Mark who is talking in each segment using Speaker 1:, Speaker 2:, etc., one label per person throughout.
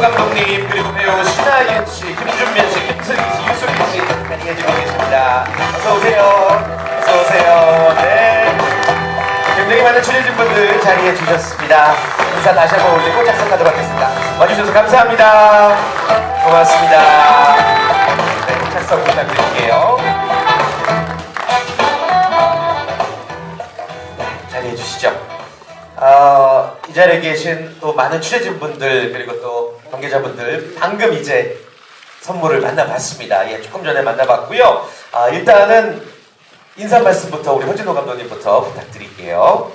Speaker 1: 감독님 그리고 배우 신하윤 씨, 김준면 씨, 김슬기 씨, 유수리 씨 자리해주고 계십니다. 어서 오세요. 어서 오세요. 네. 굉장히 많은 출연진 분들 자리해 주셨습니다. 인사 다시 한번 올리고 작성하도록 하겠습니다. 와주셔서 감사합니다. 고맙습니다. 네, 작성 부탁드릴게요. 자리해 주시죠. 어, 이 자리에 계신 또 많은 취재진 분들 그리고 또 관계자분들 방금 이제 선물을 만나봤습니다. 예, 조금 전에 만나봤고요. 아, 일단은 인사 말씀부터 우리 허진호 감독님부터 부탁드릴게요.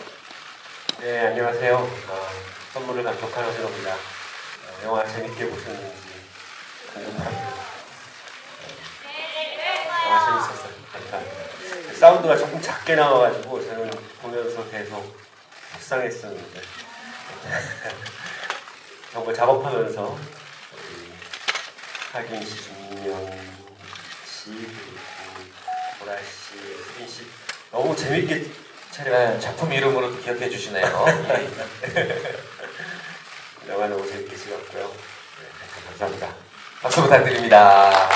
Speaker 2: 네, 안녕하세요. 어, 선물을 감독하는 허진호입니다. 어, 영화 재밌게 보셨는지 궁금합니다. 아, 재밌었어요. 감사합니다. 사운드가 조금 작게 나와가지고 저는 보면서 계속 속상했었는데 정말 작업하면서 하긴 씨, 김명 씨, 그리고 보라 씨, 수빈 씨 너무 재밌게 촬영.
Speaker 1: 네, 작품 이름으로도 기억해 주시네요.
Speaker 2: 영화 너무 재밌게 찍었고요. 네, 감사합니다.
Speaker 1: 박수 부탁드립니다.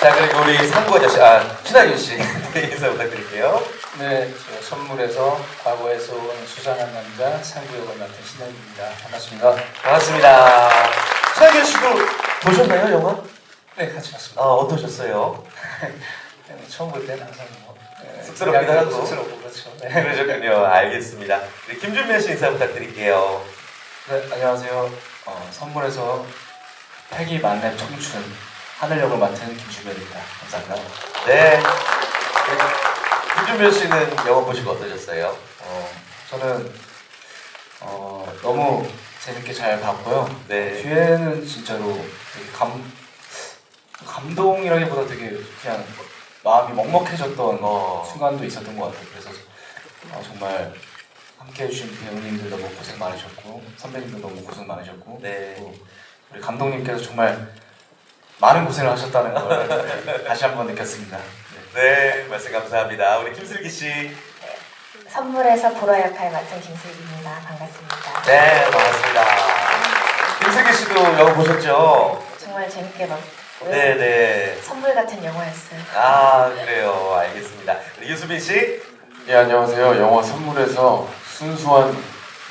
Speaker 1: 자, 그리고 우리 상구 아저씨, 아, 신하균 씨. 네, 인사 부탁드릴게요.
Speaker 3: 네, 저 선물에서 과거에서 온 수상한 남자 상구 역을 맡은 신현입니다. 반갑습니다.
Speaker 1: 반갑습니다. 신하균 씨도 보셨나요, 영화?
Speaker 3: 네, 같이 봤습니다.
Speaker 1: 아, 어떠셨어요?
Speaker 3: 네, 처음 볼 때는 항상 뭐 네,
Speaker 1: 쑥스럽기도 하고.
Speaker 3: 쑥스럽고 그렇죠. 네.
Speaker 1: 그러셨군요. 알겠습니다. 우리 김준면 씨 인사 부탁드릴게요.
Speaker 3: 네, 안녕하세요. 어, 선물에서 패기 만렙 청춘 하늘역을 맡은 김주변입니다. 감사합니다.
Speaker 1: 네. 김준면 씨는 영화 보시고 어떠셨어요?
Speaker 3: 어, 저는 어, 너무 재밌게 잘 봤고요.
Speaker 1: 네.
Speaker 3: 뒤에는 진짜로 되게 감 감동이라기보다 되게 그냥 마음이 먹먹해졌던
Speaker 1: 어.
Speaker 3: 순간도 있었던 것 같아요. 그래서 어, 정말 함께 해주신 배우님들 너무 고생 많으셨고 선배님들 너무 고생 많으셨고
Speaker 1: 네.
Speaker 3: 또 우리 감독님께서 정말 많은 고생을 하셨다는 걸 다시 한번 느꼈습니다. 네.
Speaker 1: 네, 말씀 감사합니다. 우리 김슬기 씨.
Speaker 4: 선물에서 보라 역할 맡은 김슬기입니다. 반갑습니다.
Speaker 1: 네, 반갑습니다. 김슬기 씨도 영화 보셨죠?
Speaker 4: 정말 재밌게 봤고요.
Speaker 1: 네, 네.
Speaker 4: 선물 같은 영화였어요.
Speaker 1: 아, 그래요. 알겠습니다. 우리 유수빈 씨.
Speaker 5: 예 안녕하세요. 영화 선물에서 순수한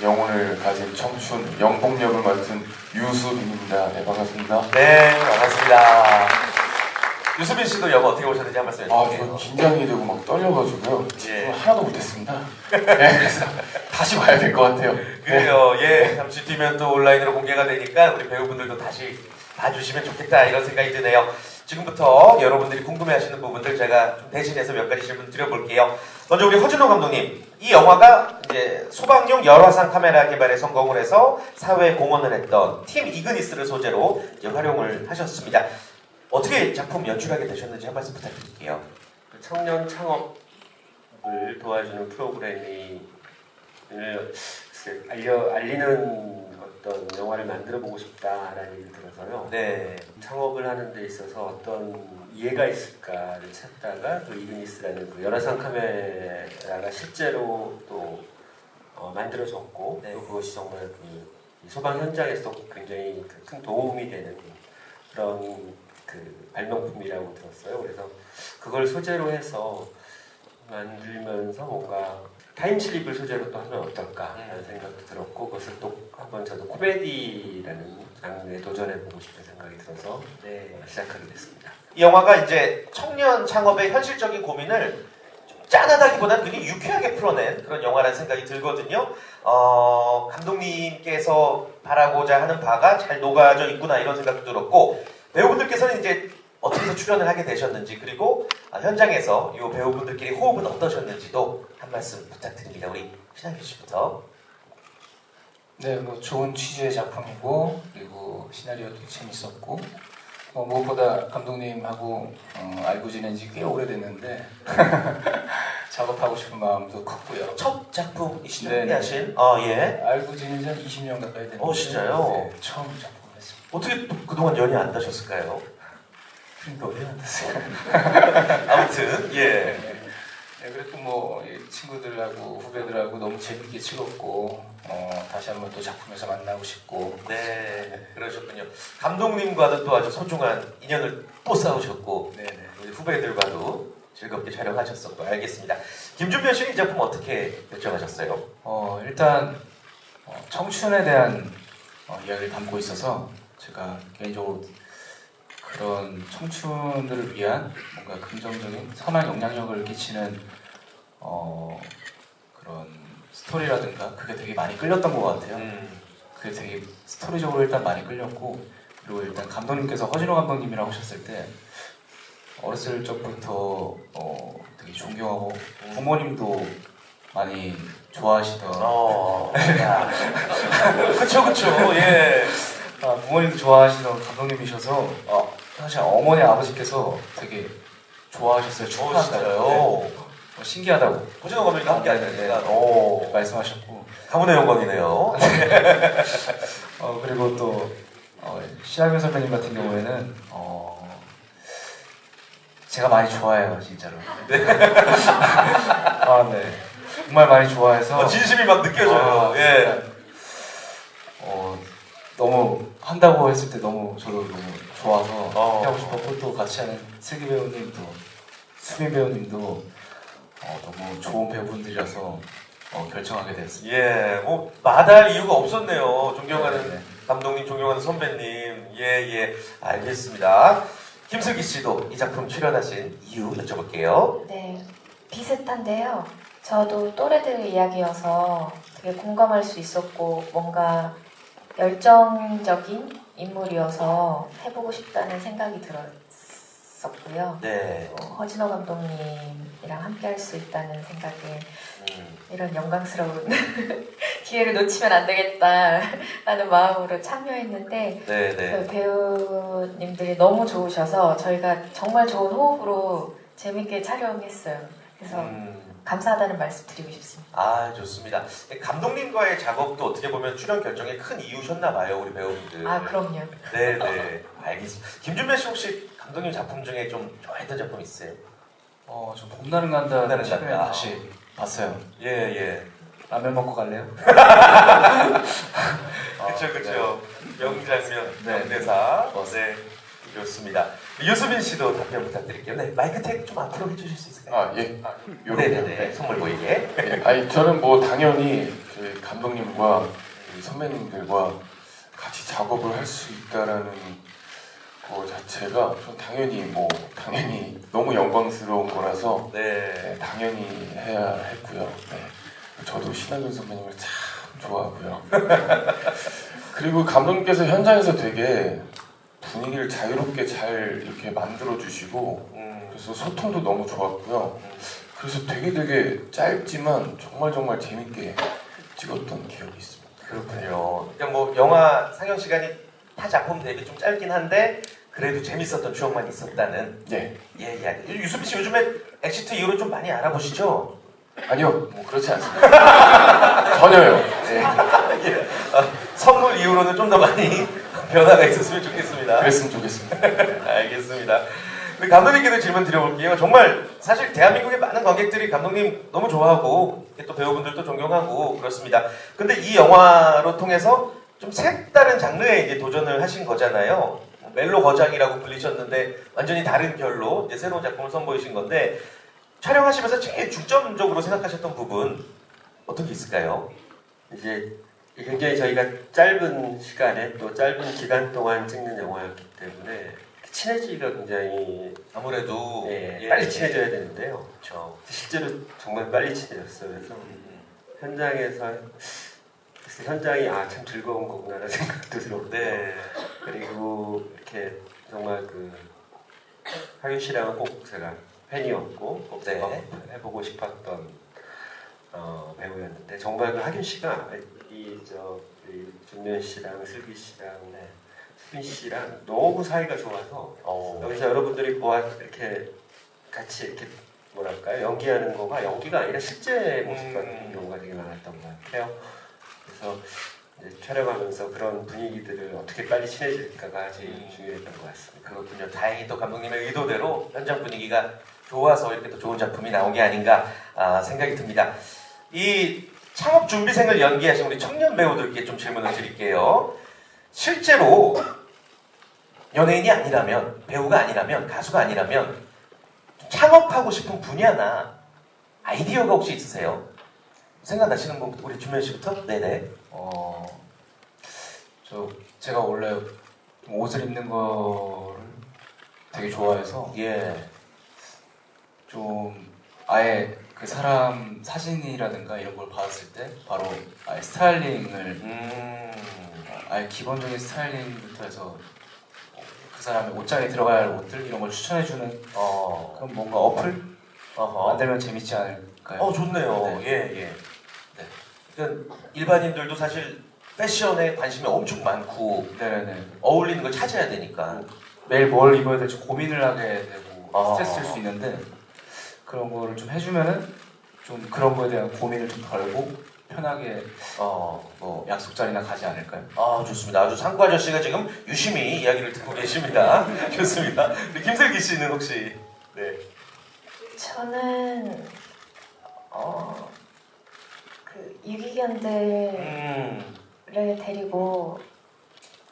Speaker 5: 영혼을 가진 청춘 영복역을 맡은 유수빈입니다. 네 반갑습니다.
Speaker 1: 네, 반갑습니다. 유수빈 씨도 영화 어떻게 보셨는지 한 말씀
Speaker 5: 아
Speaker 1: 해주세요.
Speaker 5: 저 긴장이 되고 막 떨려가지고요.
Speaker 1: 예.
Speaker 5: 하나도 못했습니다. 네, 그래서 다시 봐야 될 것 같아요. 네.
Speaker 1: 그래요. 예, 잠시 뒤면 또 온라인으로 공개가 되니까 우리 배우분들도 다시 봐주시면 좋겠다 이런 생각이 드네요. 지금부터 여러분들이 궁금해하시는 부분들 제가 좀 대신해서 몇 가지 질문 드려볼게요. 먼저 우리 허준호 감독님, 이 영화가 이제 소방용 열화상 카메라 개발에 성공을 해서 사회에 공헌을 했던 팀 이그니스를 소재로 이제 활용을 하셨습니다. 어떻게 작품 연출하게 되셨는지 한 말씀 부탁드릴게요.
Speaker 2: 그 청년 창업을 도와주는 프로그램이 알려 알리는 어떤 영화를 만들어 보고 싶다라는 얘기를 들어서요.
Speaker 1: 네,
Speaker 2: 창업을 하는 데 있어서 어떤 이해가 있을까를 찾다가 그 이그니스라는 그 열화상 카메라가 실제로 또 어, 만들어졌고
Speaker 1: 네.
Speaker 2: 또 그것이 정말 그 소방 현장에서 굉장히 그큰 도움이 되는 그런 그 발명품이라고 들었어요. 그래서 그걸 소재로 해서 만들면서 뭔가 타임슬립을 소재로 또 하면 어떨까라는 생각도 들었고 그것을 또 한번 저도 코미디라는 장르에 도전해보고 싶은 생각이 들어서
Speaker 1: 네.
Speaker 2: 시작하게 됐습니다.
Speaker 1: 이 영화가 이제 청년 창업의 현실적인 고민을 좀 짠하다기보다는 되게 유쾌하게 풀어낸 그런 영화라는 생각이 들거든요. 어, 감독님께서 바라고자 하는 바가 잘 녹아져 있구나 이런 생각도 들었고 배우분들께서는 이제 어떻게 해서 출연을 하게 되셨는지 그리고 아, 현장에서 이 배우분들끼리 호흡은 어떠셨는지도 한 말씀 부탁드립니다. 우리 신한규 씨부터.
Speaker 3: 네, 뭐 좋은 취지의 작품이고 그리고 시나리오도 재밌었고 어, 무엇보다 감독님하고 어, 알고 지낸 지 꽤 오래됐는데 작업하고 싶은 마음도 컸고요.
Speaker 1: 첫 작품이시죠?
Speaker 3: 네, 네.
Speaker 1: 하신? 아 예.
Speaker 3: 알고 지낸 지 한 20년 가까이 됐는데
Speaker 1: 어, 진짜요?
Speaker 3: 네, 처음 했습니다.
Speaker 1: 어떻게 또 그동안 연이 안 다셨을까요?
Speaker 3: 왜안 됐어요?
Speaker 1: 아무튼 예.
Speaker 3: 네. 네, 그래도 뭐이 친구들하고 후배들하고 너무 재밌게 찍었고 어, 다시 한번 또 작품에서 만나고 싶고
Speaker 1: 네, 그러셨군요. 감독님과도 또 아주 소중한 인연을 또 쌓으셨고
Speaker 3: 네 네.
Speaker 1: 우리 후배들과도 즐겁게 촬영하셨었고 알겠습니다. 김준표 씨는 이 작품 어떻게 결정하셨어요?
Speaker 3: 어, 일단 어, 청춘에 대한 어, 이야기를 담고 있어서 제가 개인적으로 그런 청춘들을 위한 뭔가 긍정적인 선한 영향력을 끼치는 어, 그런 스토리라든가 그게 되게 많이 끌렸던 것 같아요.
Speaker 1: 음,
Speaker 3: 그게 되게 스토리적으로 일단 많이 끌렸고 그리고 일단 감독님께서 허진호 감독님이라고 하셨을 때 어렸을 적부터 어, 되게 존경하고 부모님도 많이 좋아하시던
Speaker 1: 어, 야. 그쵸 그쵸, 예.
Speaker 3: 아, 부모님도 좋아하시던 감독님이셔서 어, 사실 어머니 아버지께서 되게 좋아하셨어요
Speaker 1: 어,
Speaker 3: 축하한다고
Speaker 1: 진짜요?
Speaker 3: 네. 어, 신기하다고
Speaker 1: 고진호 감독님과 함께
Speaker 3: 네, 네, 네.
Speaker 1: 오,
Speaker 3: 말씀하셨고
Speaker 1: 가문의 영광이네요.
Speaker 3: 어, 그리고 또 어, 신하균 선배님 같은 경우에는 어, 제가 많이 좋아해요 진짜로. 아 네. 정말 많이 좋아해서
Speaker 1: 어, 진심이 막 느껴져요.
Speaker 3: 아,
Speaker 1: 예.
Speaker 3: 너무 한다고 했을 때 너무 저도 너무 좋아서
Speaker 1: 어.
Speaker 3: 하고 싶었고 또 같이 하는 슬기 배우님도 수민 배우님도 어, 너무 좋은 배우분들이라서 어, 결정하게 됐습니다.
Speaker 1: 예, 뭐 마다할 이유가 없었네요. 존경하는
Speaker 3: 네, 네.
Speaker 1: 감독님, 존경하는 선배님. 예, 예, 알겠습니다. 김슬기 씨도 이 작품 출연하신 이유 여쭤볼게요.
Speaker 4: 네, 비슷한데요. 저도 또래들 이야기여서 되게 공감할 수 있었고 뭔가 열정적인 인물이어서 해보고 싶다는 생각이 들었었고요.
Speaker 1: 네.
Speaker 4: 또 허진호 감독님이랑 함께 할 수 있다는 생각에
Speaker 1: 음,
Speaker 4: 이런 영광스러운 기회를 놓치면 안 되겠다라는 마음으로 참여했는데
Speaker 1: 네, 네.
Speaker 4: 그 배우님들이 너무 좋으셔서 저희가 정말 좋은 호흡으로 재밌게 촬영했어요. 그래서
Speaker 1: 음,
Speaker 4: 감사하다는 말씀 드리고 싶습니다.
Speaker 1: 아, 좋습니다. 감독님과의 작업도 어떻게 보면 출연 결정에 큰 이유셨나 봐요, 우리 배우분들.
Speaker 4: 아 그럼요.
Speaker 1: 네, 네. 알겠습니다. 김준배 씨 혹시 감독님 작품 중에 좀 좋아했던 작품 있어요?
Speaker 3: 어, 저 봄날은 간다
Speaker 1: 봄날은
Speaker 3: 최근에
Speaker 1: 간다.
Speaker 3: 다시 봤어요.
Speaker 1: 예, 예.
Speaker 3: 라면 먹고 갈래요?
Speaker 1: 그쵸, 그쵸. 명장면,
Speaker 3: 네.
Speaker 1: 명대사.
Speaker 3: 좋았어요.
Speaker 1: 네, 좋습니다. 유수빈 씨도 답변 부탁드릴게요. 네, 마이크 택 좀 앞으로 해주실 수 있을까요?
Speaker 5: 아 예. 요렇게요.
Speaker 1: 네네네. 선물 보이게.
Speaker 5: 예, 아니 저는 뭐 당연히 저희 감독님과 선배님들과 같이 작업을 할 수 있다라는 거 자체가 전 당연히 뭐 당연히 너무 영광스러운 거라서
Speaker 1: 네.
Speaker 5: 네, 당연히 해야 했고요. 네. 저도 신하균 선배님을 참 좋아하고요. 그리고 감독님께서 현장에서 되게 분위기를 자유롭게 잘 이렇게 만들어 주시고
Speaker 1: 음,
Speaker 5: 그래서 소통도 너무 좋았고요. 그래서 되게 되게 짧지만 정말 정말 재밌게 찍었던 기억이 있습니다.
Speaker 1: 그렇군요. 그러니까 뭐 영화 상영 시간이 타 작품 대비 좀 짧긴 한데 그래도 재밌었던 추억만 있었다는
Speaker 5: 예.
Speaker 1: 예 이야기. 유수빈 씨 요즘에 엑시트 이후로 좀 많이 알아보시죠?
Speaker 5: 아니요, 뭐 그렇지 않습니다. 전혀요. 예.
Speaker 1: 선물 이후로는 좀 더 많이 변화가 있었으면 좋겠습니다.
Speaker 5: 그랬으면 좋겠습니다.
Speaker 1: 알겠습니다. 우리 감독님께도 질문 드려볼게요. 정말 사실 대한민국의 많은 관객들이 감독님 너무 좋아하고 또 배우분들도 존경하고 그렇습니다. 근데 이 영화로 통해서 좀 색다른 장르에 이제 도전을 하신 거잖아요. 멜로 거장이라고 불리셨는데 완전히 다른 결로 이제 새로운 작품을 선보이신 건데 촬영하시면서 제일 중점적으로 생각하셨던 부분 어떤 게 있을까요?
Speaker 2: 이제 굉장히 저희가 짧은 시간에 또 짧은 기간 동안 찍는 영화였기 때문에 친해지기가 굉장히
Speaker 1: 아무래도
Speaker 2: 예,
Speaker 1: 예,
Speaker 2: 빨리 친해져야 되는데요.
Speaker 1: 그렇죠.
Speaker 2: 실제로 정말 빨리 친해졌어요. 그래서 현장에서 그래서 현장이 아 참 즐거운 거구나라는 생각도 들었고
Speaker 1: 네.
Speaker 2: 그리고 이렇게 정말 그 하윤 씨랑은 꼭 제가 팬이었고 꼭
Speaker 1: 네.
Speaker 2: 네. 해보고 싶었던 어, 배우였는데 정말 그 하균 씨가 이저 준면 씨랑 슬기 씨랑 네, 수빈 씨랑 너무 사이가 좋아서
Speaker 1: 어,
Speaker 2: 여기서 여러분들이 보아 이렇게 같이 이렇게 뭐랄까요 연기하는 거가 연기가 아니라 실제 모습 같은
Speaker 1: 음.
Speaker 2: 경우가 되게 많았던 것 같아요. 그래서 촬영하면서 그런 분위기들을 어떻게 빨리 친해질까가 제일 중요했던 것 같습니다.
Speaker 1: 그렇군요. 다행히 또 감독님의 의도대로 현장 분위기가 좋아서 이렇게 또 좋은 작품이 나온 게 아닌가 아, 생각이 듭니다. 이 창업 준비생을 연기하신 우리 청년 배우들께 좀 질문을 드릴게요. 실제로 연예인이 아니라면 배우가 아니라면 가수가 아니라면 창업하고 싶은 분야나 아이디어가 혹시 있으세요? 생각나시는 분 우리 주면 씨부터? 네네.
Speaker 3: 어, 저 제가 원래 옷을 입는 거를 되게 좋아해서
Speaker 1: 예.
Speaker 3: 좀 아예 그 사람 사진이라든가 이런 걸 봤을 때 바로 아예 스타일링을
Speaker 1: 음.
Speaker 3: 아예 기본적인 스타일링부터 해서 그 사람의 옷장에 들어갈 옷들 이런 걸 추천해주는
Speaker 1: 어.
Speaker 3: 그런 뭔가 어플
Speaker 1: 어허.
Speaker 3: 만들면 재밌지 않을까요?
Speaker 1: 어 좋네요.
Speaker 3: 네.
Speaker 1: 예 예. 네. 그러니까 일반인들도 사실 패션에 관심이 엄청 많고
Speaker 3: 네네네.
Speaker 1: 어울리는 걸 찾아야 되니까.
Speaker 3: 매일 뭘 입어야 될지 고민을 하게 되고
Speaker 1: 아.
Speaker 3: 스트레스일 수 있는데 그런 거를 좀 해주면은 좀 그런 거에 대한 고민을 좀 덜고 편하게
Speaker 1: 어.
Speaker 3: 뭐 약속 자리나 가지 않을까요?
Speaker 1: 아 좋습니다. 아주 상구 아저씨가 지금 유심히 이야기를 듣고 계십니다. 좋습니다. 우리 김슬기 씨는 혹시 네.
Speaker 4: 저는 어, 그 유기견들을
Speaker 1: 음.
Speaker 4: 데리고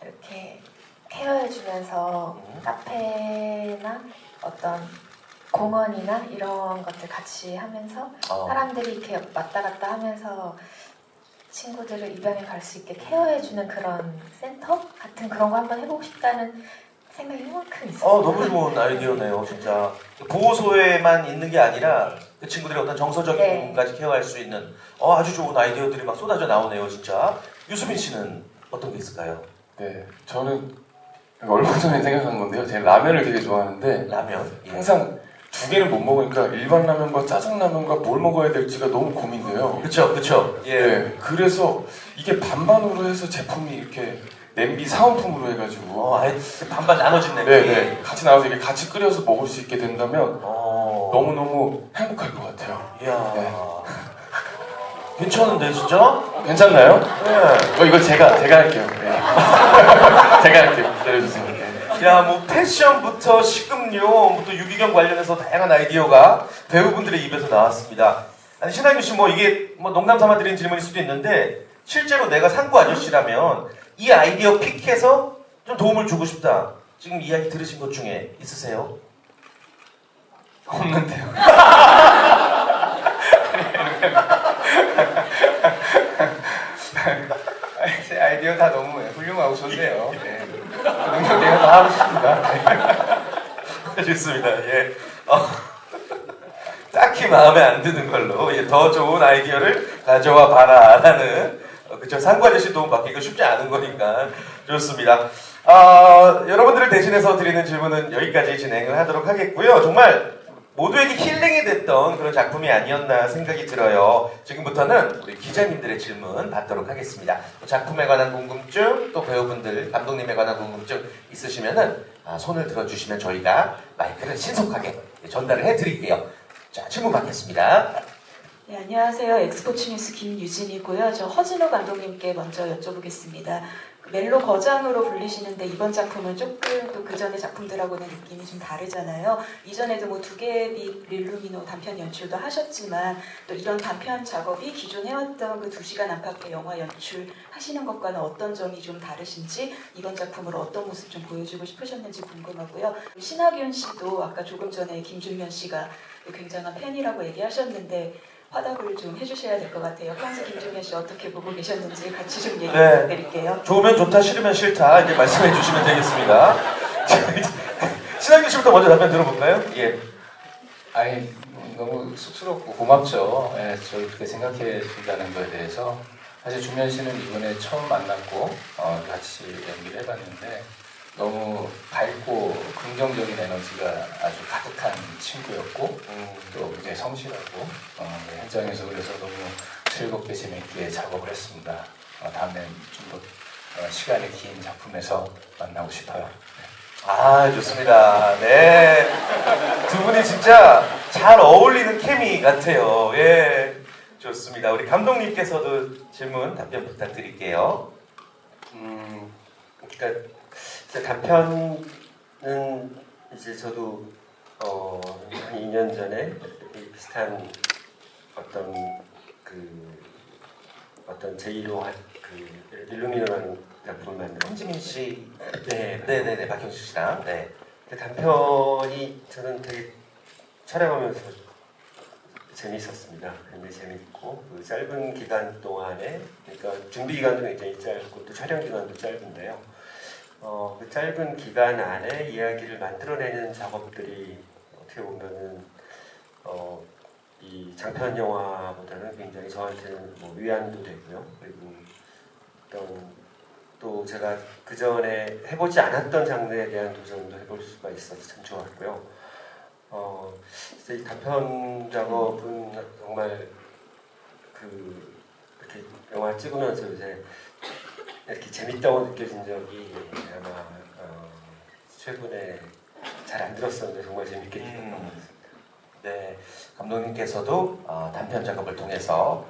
Speaker 4: 이렇게 케어해주면서
Speaker 1: 음.
Speaker 4: 카페나 어떤 공원이나 이런 것들 같이 하면서
Speaker 1: 어.
Speaker 4: 사람들이 이렇게 왔다 갔다 하면서 친구들을 입양해 갈수 있게 케어해주는 그런 센터 같은 그런 거 한번 해보고 싶다는 생각이 이만큼 있어요.
Speaker 1: 어 너무 좋은 아이디어네요, 진짜. 보호소에만 있는 게 아니라 그 친구들의 어떤 정서적인
Speaker 4: 네.
Speaker 1: 부분까지 케어할 수 있는 어, 아주 좋은 아이디어들이 막 쏟아져 나오네요, 진짜. 유수빈 씨는 어떤 게 있을까요?
Speaker 5: 네, 저는 얼마 전에 생각한 건데요. 제가 라면을 되게 좋아하는데
Speaker 1: 라면. 예.
Speaker 5: 항상 두 개를 못 먹으니까 일반 라면과 짜장 라면과 뭘 먹어야 될지가 너무 고민돼요.
Speaker 1: 그쵸, 그쵸. 예.
Speaker 5: 네, 그래서 이게 반반으로 해서 제품이 이렇게 냄비 사은품으로 해가지고
Speaker 1: 어, 아예 반반 나눠진 냄비.
Speaker 5: 네, 네, 같이 나와서 이게 같이 끓여서 먹을 수 있게 된다면
Speaker 1: 어.
Speaker 5: 너무 너무 행복할 것 같아요.
Speaker 1: 이야.
Speaker 5: 네.
Speaker 1: 괜찮은데, 진짜?
Speaker 5: 괜찮나요?
Speaker 1: 네.
Speaker 5: 어, 이거 제가 제가 할게요. 네. 제가 할게요. 기다려주세요. 네.
Speaker 1: 야, 뭐 패션부터 식음료, 뭐또 유기견 관련해서 다양한 아이디어가 배우분들의 입에서 나왔습니다. 아니 신하균 씨, 뭐 이게 뭐 농담 삼아 드린 질문일 수도 있는데 실제로 내가 상구 아저씨라면 이 아이디어 픽해서 좀 도움을 주고 싶다. 지금 이야기 들으신 것 중에 있으세요?
Speaker 3: 없는데요. 제 아이디어 다 너무 훌륭하고 좋네요. 네. 그 능력 내가 다 하고 싶습니다. 네.
Speaker 1: 좋습니다. 예. 어, 딱히 마음에 안 드는 걸로 예, 더 좋은 아이디어를 가져와 봐라라는 어, 그쵸 아저씨 도움 받기가 쉽지 않은 거니까 좋습니다. 아, 여러분들을 대신해서 드리는 질문은 여기까지 진행을 하도록 하겠고요. 정말 모두에게 힐링이 됐던 그런 작품이 아니었나 생각이 들어요. 지금부터는 우리 기자님들의 질문 받도록 하겠습니다. 또 작품에 관한 궁금증, 또 배우분들, 감독님에 관한 궁금증 있으시면은 아, 손을 들어주시면 저희가 마이크를 신속하게 전달을 해드릴게요. 자, 질문 받겠습니다.
Speaker 6: 네, 안녕하세요. 엑스포츠 뉴스 김유진이고요. 저 허진호 감독님께 먼저 여쭤보겠습니다. 그 멜로 거장으로 불리시는데 이번 작품은 조금 또 그 전의 작품들하고는 느낌이 좀 다르잖아요. 이전에도 뭐 두 개의 빛, 릴루미노 단편 연출도 하셨지만 또 이런 단편 작업이 기존 해왔던 그 두 시간 안팎의 영화 연출 하시는 것과는 어떤 점이 좀 다르신지 이번 작품으로 어떤 모습 좀 보여주고 싶으셨는지 궁금하고요. 신하균 씨도 아까 조금 전에 김준면 씨가 굉장한 팬이라고 얘기하셨는데 화답을 좀 해주셔야 될 것 같아요. 평소 김준현 씨 어떻게 보고 계셨는지 같이 좀 얘기
Speaker 1: 네.
Speaker 6: 부탁드릴게요.
Speaker 1: 좋으면 좋다, 싫으면 싫다 이제 말씀해 주시면 되겠습니다. 신하균 씨부터 먼저 답변 들어볼까요? 예.
Speaker 3: 아니 너무 쑥스럽고 고맙죠. 예, 저를 그렇게 생각해 준다는 거에 대해서 사실 주면 씨는 이번에 처음 만났고 어, 같이 연기를 해봤는데 너무 밝고 긍정적인 에너지가 아주 가득한 친구였고
Speaker 1: 음,
Speaker 3: 또 굉장히 성실하고 어, 네, 현장에서 그래서 너무 즐겁게 재밌게 작업을 했습니다. 어, 다음엔 좀더 어, 시간이 긴 작품에서 만나고 싶어요.
Speaker 1: 아 좋습니다. 네. 두 분이 진짜 잘 어울리는 케미 같아요. 예. 좋습니다. 우리 감독님께서도 질문 답변 부탁드릴게요.
Speaker 2: 음, 그러니까 단편은 이제 저도 어, 한 2년 전에 이 비슷한 어떤 그 어떤 제1호 그 일루미노라는 작품을 만들어
Speaker 1: 홍지민 씨,
Speaker 2: 네,
Speaker 1: 네 네 네, 박형수 씨랑, 네.
Speaker 2: 그 단편이 저는 되게 촬영하면서 재밌었습니다. 굉장히 재밌고 그 짧은 기간 동안에 그러니까 준비 기간도 굉장히 짧고 또 촬영 기간도 짧은데요. 어, 그 짧은 기간 안에 이야기를 만들어내는 작업들이 어떻게 보면은 어, 이 장편 영화보다는 굉장히 저한테는 뭐 위안도 되고요. 그리고 어떤 또 제가 그 전에 해보지 않았던 장르에 대한 도전도 해볼 수가 있어서 참 좋았고요. 어, 이 단편 작업은 정말 그 이렇게 영화 찍으면서 요새 이렇게 재밌다고 느껴진 적이 아마 어, 최근에 잘 안 들었었는데 정말 재밌게 들었던 것 같습니다.
Speaker 1: 네, 감독님께서도 어, 단편 작업을 통해서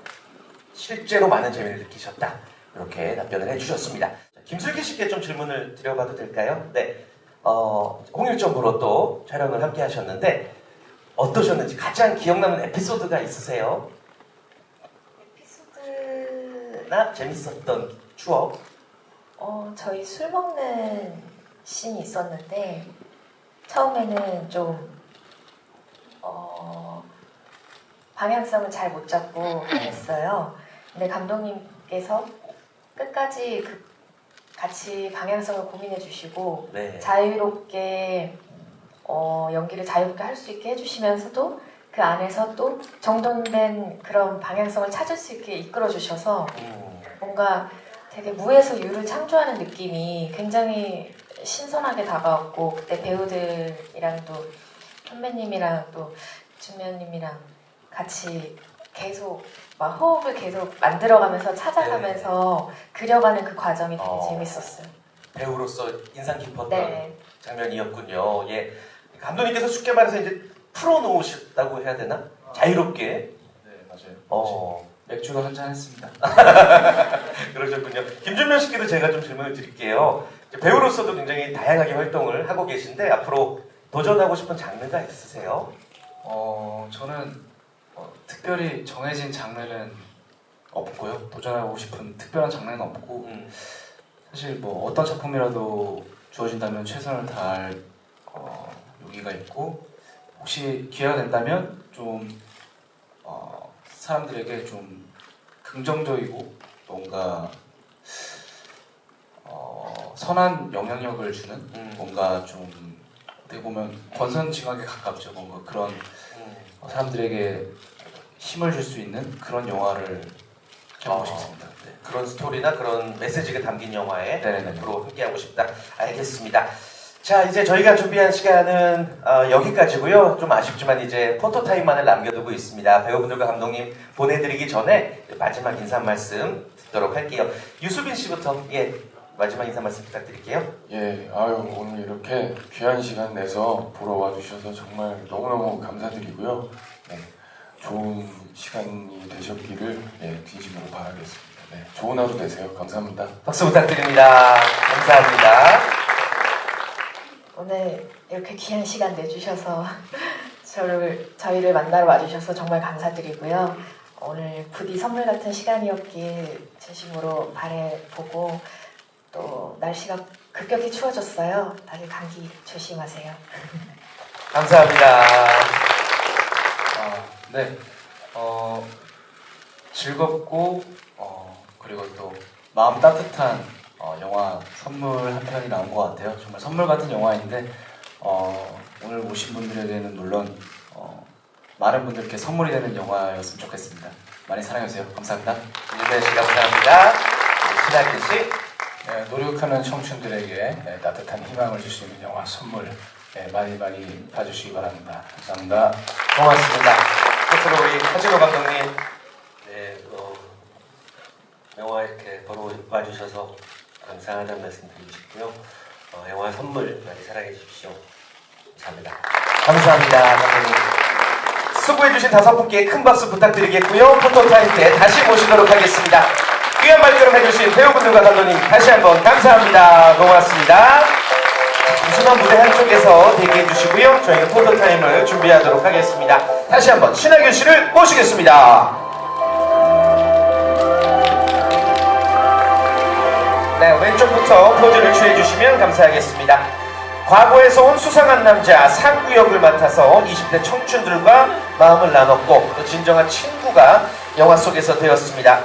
Speaker 1: 실제로 많은 재미를 느끼셨다. 이렇게 답변을 해주셨습니다. 자, 김슬기 씨께 좀 질문을 드려봐도 될까요? 네, 어, 홍일점으로 또 촬영을 함께 하셨는데 어떠셨는지 가장 기억나는 에피소드가 있으세요? 에피소드나 재밌었던 추억?
Speaker 4: 어, 저희 술 먹는 씬이 있었는데 처음에는 좀 어, 방향성을 잘 못 잡고 했어요. 근데 감독님께서 끝까지 그 같이 방향성을 고민해 주시고
Speaker 1: 네.
Speaker 4: 자유롭게 어, 연기를 자유롭게 할 수 있게 해주시면서도 그 안에서 또 정돈된 그런 방향성을 찾을 수 있게 이끌어 주셔서
Speaker 1: 음,
Speaker 4: 뭔가 되게 무에서 유를 창조하는 느낌이 굉장히 신선하게 다가왔고 그때 배우들이랑 또 선배님이랑 또 준면님이랑 같이 계속 막 호흡을 계속 만들어가면서 찾아가면서 그려가는 그 과정이 되게
Speaker 1: 어.
Speaker 4: 재밌었어요.
Speaker 1: 배우로서 인상 깊었던
Speaker 4: 네.
Speaker 1: 장면이었군요. 예. 감독님께서 쉽게 말해서 이제 풀어놓으셨다고 해야 되나? 자유롭게.
Speaker 3: 네 맞아요.
Speaker 1: 어,
Speaker 3: 맥주도 한잔 했습니다.
Speaker 1: 그러셨군요. 김준면 씨께도 제가 좀 질문을 드릴게요. 배우로서도 굉장히 다양하게 활동을 하고 계신데 앞으로 도전하고 싶은 장르가 있으세요?
Speaker 3: 어 저는 어, 특별히 정해진 장르는 없고요. 도전하고 싶은 특별한 장르는 없고
Speaker 1: 음,
Speaker 3: 사실 뭐 어떤 작품이라도 주어진다면 최선을 다할 어, 용기가 있고 혹시 기회가 된다면 좀 어, 사람들에게 좀 긍정적이고 뭔가 어, 선한 영향력을 주는
Speaker 1: 음,
Speaker 3: 뭔가 좀 어떻게 보면 권선징악에 가깝죠. 뭔가 그런
Speaker 1: 음.
Speaker 3: 사람들에게 힘을 줄 수 있는 그런 영화를 해보고
Speaker 1: 어.
Speaker 3: 싶습니다. 네.
Speaker 1: 그런 스토리나 그런 메시지가 담긴 영화에
Speaker 3: 네네네.
Speaker 1: 앞으로 함께하고 싶다. 알겠습니다. 자, 이제 저희가 준비한 시간은 어, 여기까지고요. 좀 아쉽지만 이제 포토 타임만을 남겨두고 있습니다. 배우분들과 감독님 보내드리기 전에 마지막 인사 한 말씀 듣도록 할게요. 유수빈 씨부터 예 마지막 인사 말씀 부탁드릴게요.
Speaker 5: 예, 아유 오늘 이렇게 귀한 시간 내서 보러 와주셔서 정말 너무너무 감사드리고요. 네, 좋은 시간이 되셨기를 예, 진심으로 바라겠습니다. 네, 좋은 하루 되세요. 감사합니다.
Speaker 1: 박수 부탁드립니다. 감사합니다.
Speaker 4: 오늘 이렇게 귀한 시간 내주셔서 저를 저희를 만나러 와주셔서 정말 감사드리고요. 오늘 부디 선물 같은 시간이었길 진심으로 바래보고 또 날씨가 급격히 추워졌어요. 다들 감기 조심하세요.
Speaker 1: 감사합니다.
Speaker 3: 아, 네. 어, 즐겁고 어, 그리고 또 마음 따뜻한 어, 영화 선물 한 편이 나온 것 같아요. 정말 선물 같은 영화인데 어, 오늘 오신 분들에게는 물론 어, 많은 분들께 선물이 되는 영화였으면 좋겠습니다. 많이 사랑해주세요. 감사합니다.
Speaker 1: 윤대 씨 감사합니다. 신학기 씨.
Speaker 3: 네, 노력하는 청춘들에게 네, 따뜻한 희망을 줄 수 있는 영화 선물 네, 많이 많이 봐주시기 바랍니다. 감사합니다.
Speaker 1: 고맙습니다. 끝으로 우리 하진호 감독님.
Speaker 2: 네, 어, 영화 이렇게 보러 와주셔서 감사하다는 말씀 드리고 싶고요. 어, 영화 선물 많이 사랑해 주십시오. 감사합니다.
Speaker 1: 감사합니다, 감독님. 수고해주신 다섯 분께 큰 박수 부탁드리겠고요. 포토타임 때 다시 모시도록 하겠습니다. 그 귀한 발걸음 해주신 배우분들과 감독님 다시 한번 감사합니다. 고맙습니다. 잠시만 무대 한쪽에서 대기해 주시고요. 저희는 포토타임을 준비하도록 하겠습니다. 다시 한번 신하균 씨를 모시겠습니다. 네, 왼쪽부터 포즈를 취해 주시면 감사하겠습니다. 과거에서 온 수상한 남자 상구 역을 맡아서 20대 청춘들과 마음을 나눴고 또 진정한 친구가 영화 속에서 되었습니다.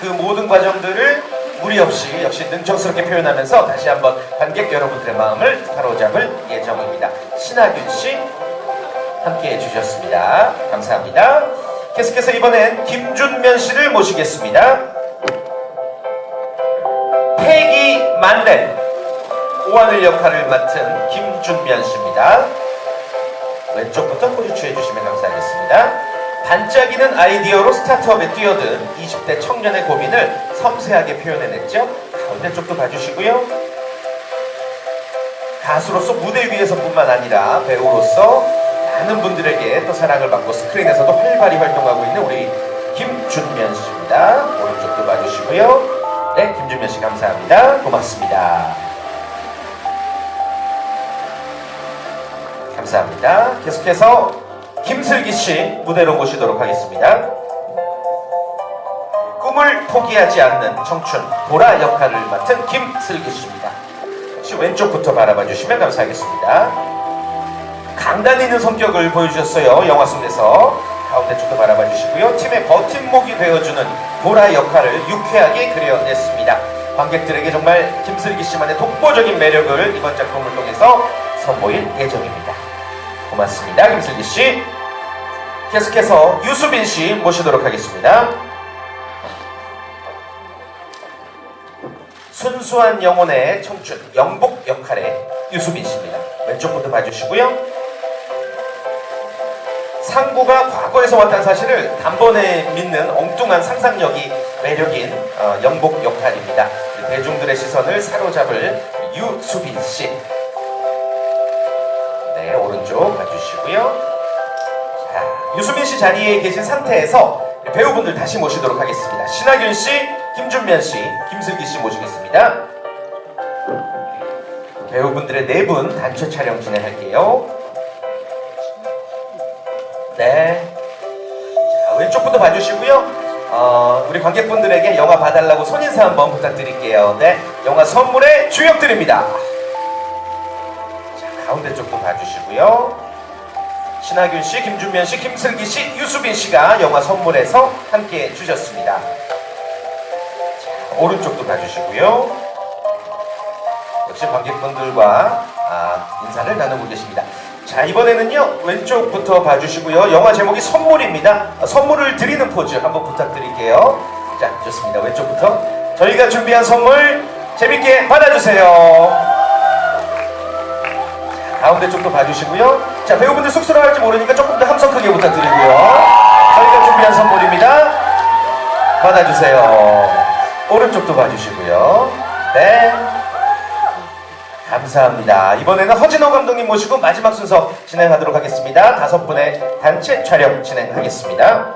Speaker 1: 그 모든 과정들을 무리 없이 역시 능청스럽게 표현하면서 다시 한번 관객 여러분들의 마음을 사로잡을 예정입니다. 신하균 씨 함께 해주셨습니다. 감사합니다. 계속해서 이번엔 김준면 씨를 모시겠습니다. 패기 만렙 오하늘 역할을 맡은 김준면 씨입니다. 왼쪽부터 포즈 취해주시면 감사하겠습니다. 반짝이는 아이디어로 스타트업에 뛰어든 20대 청년의 고민을 섬세하게 표현해냈죠. 가운데 쪽도 봐주시고요. 가수로서 무대 위에서뿐만 아니라 배우로서 많은 분들에게 또 사랑을 받고 스크린에서도 활발히 활동하고 있는 우리 김준면 씨입니다. 오른쪽도 봐주시고요. 네, 김준면 씨 감사합니다. 고맙습니다. 감사합니다. 계속해서 김슬기 씨 무대로 모시도록 하겠습니다. 꿈을 포기하지 않는 청춘 보라 역할을 맡은 김슬기 씨입니다. 혹시 왼쪽부터 바라봐 주시면 감사하겠습니다. 강단 있는 성격을 보여주셨어요. 영화 속에서 가운데 쪽도 바라봐 주시고요. 팀의 버팀목이 되어주는 보라 역할을 유쾌하게 그려냈습니다. 관객들에게 정말 김슬기 씨만의 독보적인 매력을 이번 작품을 통해서 선보일 예정입니다. 고맙습니다. 김슬기 씨. 계속해서 유수빈 씨 모시도록 하겠습니다. 순수한 영혼의 청춘 영복 역할의 유수빈 씨입니다. 왼쪽부터 봐주시고요. 상구가 과거에서 왔다는 사실을 단번에 믿는 엉뚱한 상상력이 매력인 어, 영복 역할입니다. 대중들의 시선을 사로잡을 유수빈 씨. 네, 오른쪽 봐주시고요. 자, 유수빈 씨 자리에 계신 상태에서 배우분들 다시 모시도록 하겠습니다. 신하균 씨, 김준면 씨, 김슬기 씨 모시겠습니다. 배우분들의 네 분 단체 촬영 진행할게요. 네. 자, 왼쪽부터 봐주시고요. 어, 우리 관객분들에게 영화 봐달라고 손인사 한번 부탁드릴게요. 네. 영화 선물의 주역들입니다. 자, 가운데 쪽도 봐주시고요. 신하균 씨, 김준면 씨, 김슬기 씨, 유수빈 씨가 영화 선물에서 함께 해주셨습니다. 자, 오른쪽도 봐주시고요. 역시 관객분들과 아, 인사를 나누고 계십니다. 자, 이번에는요, 왼쪽부터 봐주시고요. 영화 제목이 선물입니다. 아, 선물을 드리는 포즈 한번 부탁드릴게요. 자, 좋습니다. 왼쪽부터. 저희가 준비한 선물 재밌게 받아주세요. 가운데 쪽도 봐주시고요. 자, 배우분들 쑥스러워할지 모르니까 조금 더 함성 크게 부탁드리고요. 저희가 준비한 선물입니다. 받아주세요. 오른쪽도 봐주시고요. 네. 감사합니다. 이번에는 허진호 감독님 모시고 마지막 순서 진행하도록 하겠습니다. 다섯 분의 단체 촬영 진행하겠습니다.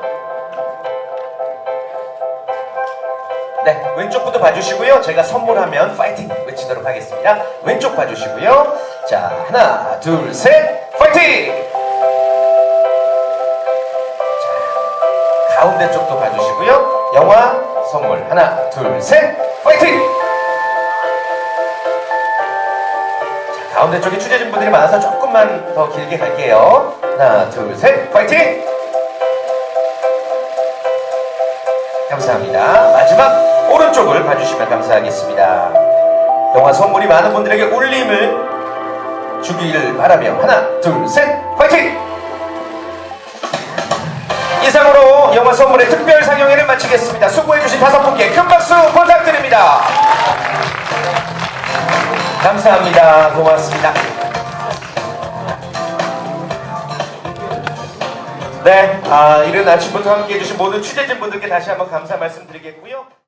Speaker 1: 네, 왼쪽부터 봐주시고요. 제가 선물하면 파이팅 외치도록 하겠습니다. 왼쪽 봐주시고요. 자, 하나, 둘, 셋, 파이팅! 자, 가운데 쪽도 봐주시고요. 영화 선물 하나, 둘, 셋, 파이팅! 가운데 쪽에 취재진 분들이 많아서 조금만 더 길게 갈게요. 하나, 둘, 셋, 파이팅! 감사합니다. 마지막 오른쪽을 봐주시면 감사하겠습니다. 영화 선물이 많은 분들에게 울림을 주기를 바라며 하나, 둘, 셋, 파이팅! 이상으로 영화 선물의 특별 상영회를 마치겠습니다. 수고해주신 다섯 분께 큰 박수 부탁드립니다. 감사합니다. 고맙습니다. 네, 아, 이른 아침부터 함께 해주신 모든 취재진 분들께 다시 한번 감사 말씀드리겠고요.